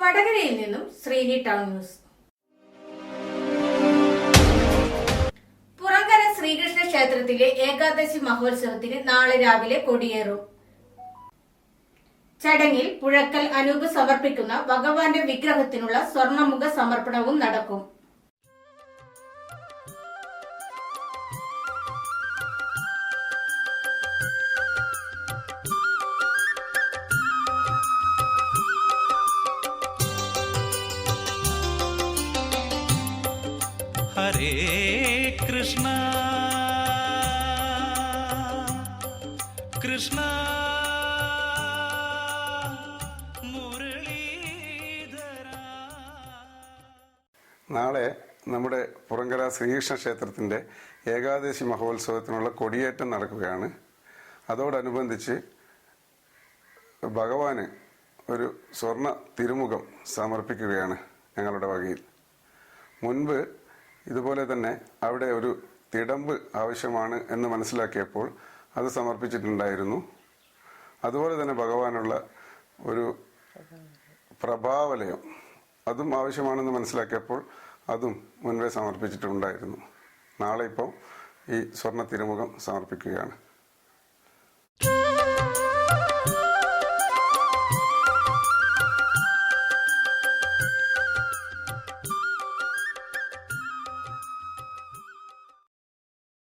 വടകരയിൽ നിന്നും Sreeni town news. Purankara Sreekrishna ക്ഷേത്രത്തിലെ ഏകാദശി മഹോത്സവത്തിന് നാളെ രാവിലെ കൊടിയേറും. ചടങ്ങിൽ പുഴക്കൽ അനൂപ് സമർപ്പിക്കുന്ന ഭഗവാന്റെ വിഗ്രഹത്തിനുള്ള സ്വർണമുഖ സമർപ്പണവും നടക്കും. ഹരേ കൃഷ്ണ. കൃഷ്ണ നാളെ നമ്മുടെ പുറങ്കര ശ്രീകൃഷ്ണ ക്ഷേത്രത്തിന്റെ ഏകാദശി മഹോത്സവത്തിനുള്ള കൊടിയേറ്റം നടക്കുകയാണ്. അതോടനുബന്ധിച്ച് ഭഗവാന് ഒരു സ്വർണ തിരുമുഖം സമർപ്പിക്കുകയാണ് ഞങ്ങളുടെ വകയിൽ. മുൻപ് ഇതുപോലെ തന്നെ അവിടെ ഒരു തിടമ്പ് ആവശ്യമാണ് എന്ന് മനസ്സിലാക്കിയപ്പോൾ അത് സമർപ്പിച്ചിട്ടുണ്ടായിരുന്നു. അതുപോലെ തന്നെ ഭഗവാനുള്ള ഒരു പ്രഭാവലയം അതും ആവശ്യമാണെന്ന് മനസ്സിലാക്കിയപ്പോൾ അതും മുൻപേ സമർപ്പിച്ചിട്ടുണ്ടായിരുന്നു. നാളെ ഇപ്പോൾ ഈ സ്വർണ തിരുമുഖം സമർപ്പിക്കുകയാണ്.